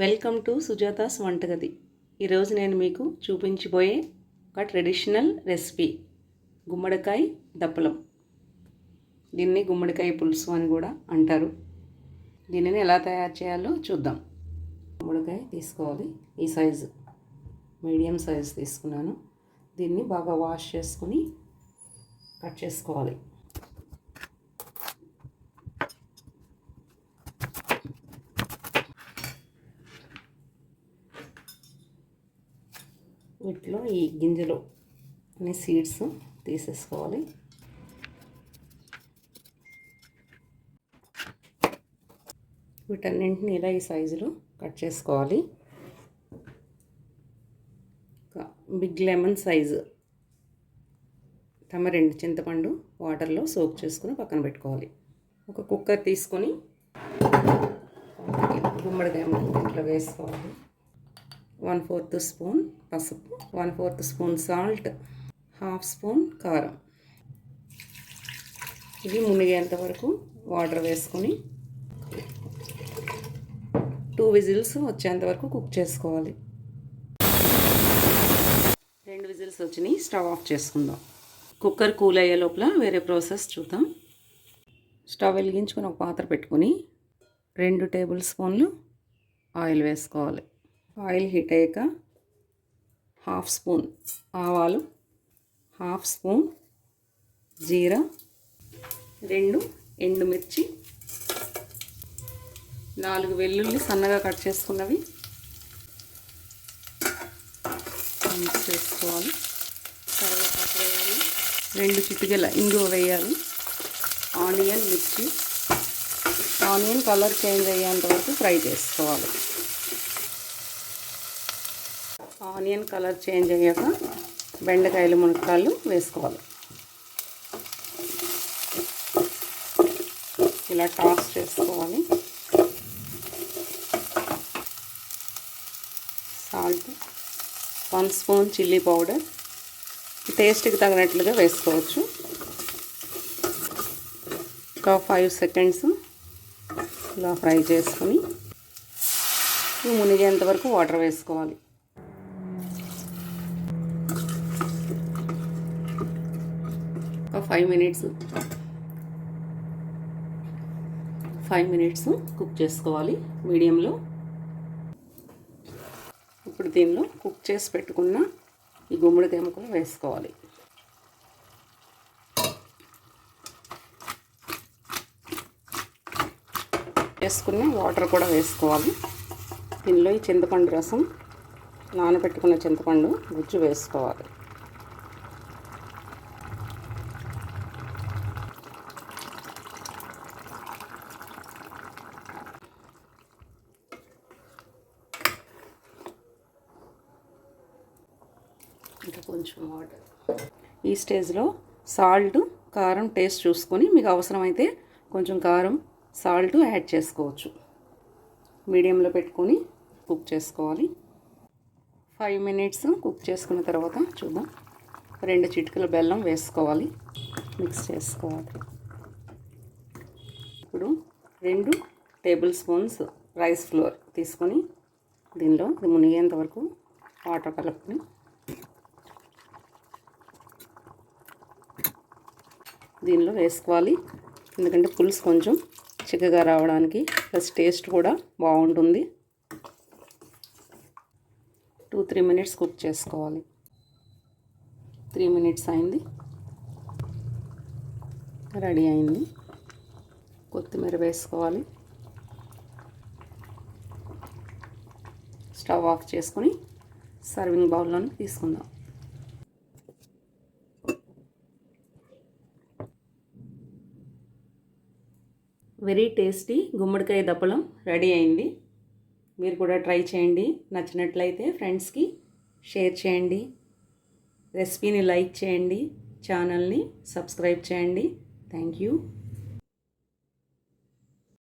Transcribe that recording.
Welcome to Sujata's వంటగది. ఈరోజు నేను మీకు చూపించబోయే ఒక ట్రెడిషనల్ రెసిపీ గుమ్మడికాయ దప్పలం. దీన్ని గుమ్మడికాయ పులుసు అని కూడా అంటారు. దీనిని ఎలా తయారు చేయాలో చూద్దాం. గుమ్మడికాయ తీసుకోవాలి. ఈ సైజు మీడియం సైజు తీసుకున్నాను. దీన్ని బాగా వాష్ చేసుకుని కట్ చేసుకోవాలి. వీటిలో ఈ గింజలు అనే సీడ్స్ తీసేసుకోవాలి. వీటన్నింటిని ఇలా ఈ సైజులో కట్ చేసుకోవాలి. బిగ్ లెమన్ సైజు టమరెండు చింతపండు వాటర్లో సోక్ చేసుకుని పక్కన పెట్టుకోవాలి. ఒక కుక్కర్ తీసుకొని గుమ్మడికాయ ఇంట్లో వేసుకోవాలి. వన్ ఫోర్త్ స్పూన్ పసుపు one fourth spoon salt half spoon కారం. ఇది మునిగేంత వరకు వాటర్ వేసుకొని టూ విజిల్స్ వచ్చేంత వరకు కుక్ చేసుకోవాలి. రెండు విజిల్స్ వచ్చినాయి స్టవ్ ఆఫ్ చేసుకుందాం. కుక్కర్ కూల్ అయ్యే లోపల వేరే ప్రాసెస్ చూద్దాం. స్టవ్ వెలిగించుకొని ఒక పాత్ర పెట్టుకొని రెండు టేబుల్ స్పూన్లు ఆయిల్ వేసుకోవాలి. ఆయిల్ హీట్ అయ్యాక హాఫ్ స్పూన్ ఆవాలు హాఫ్ స్పూన్ జీరా రెండు ఎండుమిర్చి నాలుగు వెల్లుల్లి సన్నగా కట్ చేసుకున్నవి. మిక్స్ చేసుకోవాలి. కరివేపాకు వేయాలి. రెండు చిటికెల ఇంగువ వేయాలి. ఆనియన్ మిర్చి. ఆనియన్ కలర్ చేంజ్ అయ్యేంత వరకు ఫ్రై చేసుకోవాలి. ఆనియన్ కలర్ చేంజ్ అయ్యాక బెండకాయలు మునక్కాయలు వేసుకోవాలి. ఇలా టాస్ చేసుకోవాలి. Salt one spoon chilli powder. టేస్ట్కి తగినట్లుగా వేసుకోవచ్చు. ఒక ఫైవ్ సెకండ్స్ ఇలా ఫ్రై చేసుకొని మునిగేంత వరకు వాటర్ వేసుకోవాలి. Five minutes five minutes cook చేసుకోవాలి మీడియంలో. ఇప్పుడు దీనిలో కుక్ చేసి పెట్టుకున్న ఈ గుమ్మడికాయ ముక్కలు వేసుకోవాలి. వేసుకున్న వాటర్ కూడా వేసుకోవాలి. దీనిలో ఈ చింతపండు రసం నానబెట్టుకున్న చింతపండు గుజ్జు వేసుకోవాలి. కొంచెం వాటర్. ఈ స్టేజ్లో సాల్ట్ కారం టేస్ట్ చూసుకొని మీకు అవసరమైతే కొంచెం కారం సాల్ట్ యాడ్ చేసుకోవచ్చు. మీడియంలో పెట్టుకొని కుక్ చేసుకోవాలి. ఫైవ్ మినిట్స్ కుక్ చేసుకున్న తర్వాత చూద్దాం. రెండు చిటికల బెల్లం వేసుకోవాలి. మిక్స్ చేసుకోవాలి. ఇప్పుడు రెండు టేబుల్ స్పూన్స్ రైస్ ఫ్లోర్ తీసుకొని దీనిలో ఇది మునిగేంత వరకు వాటర్ కలుపుకొని దీనిలో వేసుకోవాలి. ఎందుకంటే పులుసు కొంచెం చిక్కగా రావడానికి ప్లస్ టేస్ట్ కూడా బాగుంటుంది. టూ త్రీ మినిట్స్ కుక్ చేసుకోవాలి. త్రీ మినిట్స్ అయింది. రెడీ అయింది. కొత్తిమీర వేసుకోవాలి. స్టవ్ ఆఫ్ చేసుకొని సర్వింగ్ బౌల్లోని తీసుకుందాం. వెరీ టేస్టీ గుమ్మడికాయ దప్పలం రెడీ అయింది. మీరు కూడా ట్రై చేయండి. నచ్చినట్లయితే ఫ్రెండ్స్కి షేర్ చేయండి. రెసిపీని లైక్ చేయండి. ఛానల్ని సబ్స్క్రైబ్ చేయండి. Thank you.